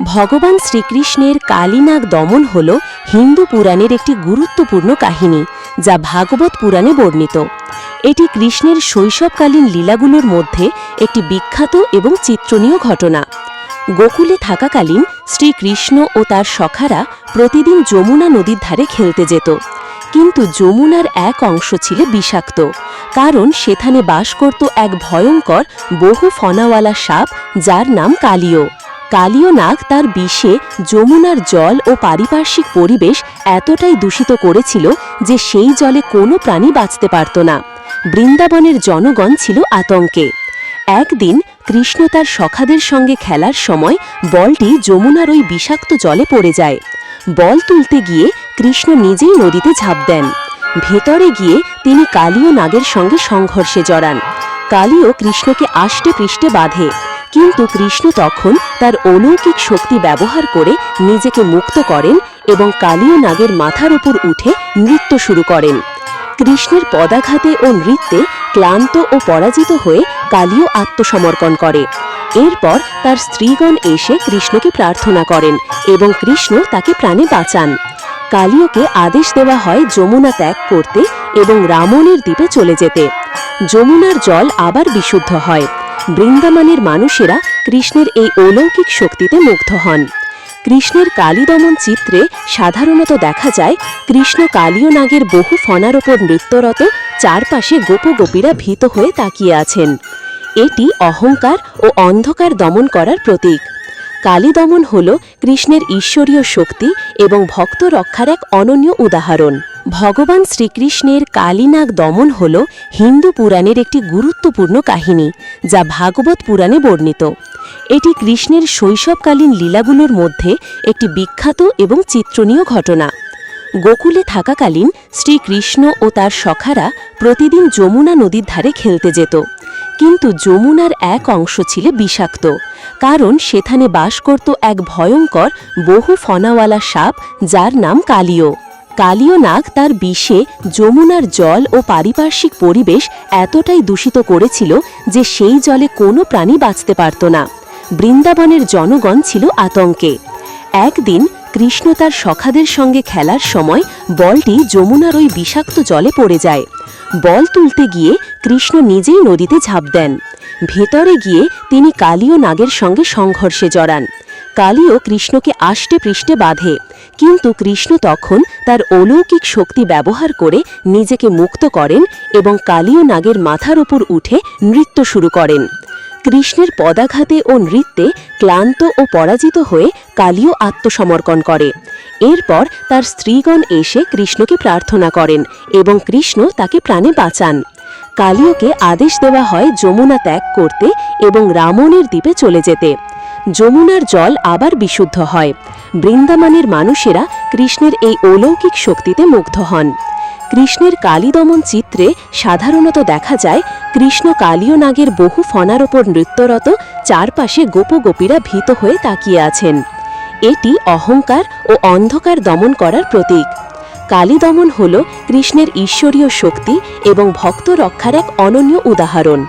ভগবান শ্রীকৃষ্ণের কালীনাগ দমন হল হিন্দু পুরাণের একটি গুরুত্বপূর্ণ কাহিনী, যা ভাগবত পুরাণে বর্ণিত। এটি কৃষ্ণের শৈশবকালীন লীলাগুলোর মধ্যে একটি বিখ্যাত এবং চিত্রণীয় ঘটনা। গোকুলে থাকাকালীন শ্রীকৃষ্ণ ও তার সখারা প্রতিদিন যমুনা নদীর ধারে খেলতে যেত। কিন্তু যমুনার এক অংশ ছিল বিষাক্ত, কারণ সেখানে বাস করত এক ভয়ঙ্কর বহু ফনাওয়ালা সাপ, যার নাম কালীয়। কালীয় নাগ তার বিষে যমুনার জল ও পারিপার্শ্বিক পরিবেশ এতটাই দূষিত করেছিল যে সেই জলে কোনো প্রাণী বাঁচতে পারত না। বৃন্দাবনের জনগণ ছিল আতঙ্কে। একদিন কৃষ্ণ তার সখাদের সঙ্গে খেলার সময় বলটি যমুনার ওই বিষাক্ত জলে পড়ে যায়। বল তুলতে গিয়ে কৃষ্ণ নিজেই নদীতে ঝাঁপ দেন। ভেতরে গিয়ে তিনি কালীয় নাগের সঙ্গে সংঘর্ষে জড়ান। কালীয় কৃষ্ণকে আষ্টে পৃষ্ঠে বাঁধে। কিন্তু কৃষ্ণ তখন তার অলৌকিক শক্তি ব্যবহার করে নিজেকে মুক্ত করেন এবং কালীয় নাগের মাথার উপর উঠে নৃত্য শুরু করেন। কৃষ্ণের পদাঘাতে ও নৃত্যে ক্লান্ত ও পরাজিত হয়ে কালীয় আত্মসমর্পণ করে। এরপর তার স্ত্রীগণ এসে কৃষ্ণকে প্রার্থনা করেন এবং কৃষ্ণ তাকে প্রাণে বাঁচান। কালীয়কে আদেশ দেওয়া হয় যমুনা ত্যাগ করতে এবং রামনের দ্বীপে চলে যেতে। যমুনার জল আবার বিশুদ্ধ হয়। বৃন্দাবনের মানুষেরা কৃষ্ণের এই অলৌকিক শক্তিতে মুগ্ধ হন। কৃষ্ণের কালীদমন চিত্রে সাধারণত দেখা যায়, কৃষ্ণ কালীয় নাগের বহু ফনার ওপর নৃত্যরত চারপাশে গোপগোপীরা ভীত হয়ে তাকিয়ে আছেন। এটি অহংকার ও অন্ধকার দমন করার প্রতীক। কালী দমন হল কৃষ্ণের ঈশ্বরীয় শক্তি এবং ভক্ত রক্ষার এক অনন্য উদাহরণ। ভগবান শ্রীকৃষ্ণের কালীনাগ দমন হল হিন্দু পুরাণের একটি গুরুত্বপূর্ণ কাহিনী, যা ভাগবত পুরাণে বর্ণিত। এটি কৃষ্ণের শৈশবকালীন লীলাগুলোর মধ্যে একটি বিখ্যাত এবং চিত্রণীয় ঘটনা। গোকুলে থাকাকালীন শ্রীকৃষ্ণ ও তার সখারা প্রতিদিন যমুনা নদীর ধারে খেলতে যেত। কিন্তু যমুনার এক অংশ ছিল বিষাক্ত, কারণ সেখানে বাস করত এক ভয়ঙ্কর বহু ফনাওয়ালা সাপ, যার নাম কালীয়। কালীয় নাগ তার বিষে যমুনার জল ও পারিপার্শ্বিক পরিবেশ এতটাই দূষিত করেছিল যে সেই জলে কোনো প্রাণী বাঁচতে পারত না। বৃন্দাবনের জনগণ ছিল আতঙ্কে। একদিন কৃষ্ণ তার সখাদের সঙ্গে খেলার সময় বলটি যমুনার ওই বিষাক্ত জলে পড়ে যায়। বল তুলতে গিয়ে কৃষ্ণ নিজেই নদীতে ঝাঁপ দেন। ভেতরে গিয়ে তিনি কালীয় নাগের সঙ্গে সংঘর্ষে জড়ান। কালীয় কৃষ্ণকে আষ্টে পৃষ্ঠে বাঁধে। কিন্তু কৃষ্ণ তখন তার অলৌকিক শক্তি ব্যবহার করে নিজেকে মুক্ত করেন এবং কালীয় নাগের মাথার ওপর উঠে নৃত্য শুরু করেন। কৃষ্ণের পদাঘাতে ও নৃত্যে ক্লান্ত ও পরাজিত হয়ে কালীয় আত্মসমর্পণ করে। এরপর তার স্ত্রীগণ এসে কৃষ্ণকে প্রার্থনা করেন এবং কৃষ্ণ তাকে প্রাণে বাঁচান। কালীয়কে আদেশ দেওয়া হয় যমুনা ত্যাগ করতে এবং রামনের দ্বীপে চলে যেতে। যমুনার জল আবার বিশুদ্ধ হয়। বৃন্দাবনের মানুষেরা কৃষ্ণের এই অলৌকিক শক্তিতে মুগ্ধ হন। কৃষ্ণের কালীদমন চিত্রে সাধারণত দেখা যায়, কৃষ্ণ কালীয় নাগের বহু ফনার ওপর নৃত্যরত চারপাশে গোপগোপীরা ভীত হয়ে তাকিয়ে আছেন। এটি অহংকার ও অন্ধকার দমন করার প্রতীক। কালীদমন হল কৃষ্ণের ঈশ্বরীয় শক্তি এবং ভক্ত রক্ষার এক অনন্য উদাহরণ।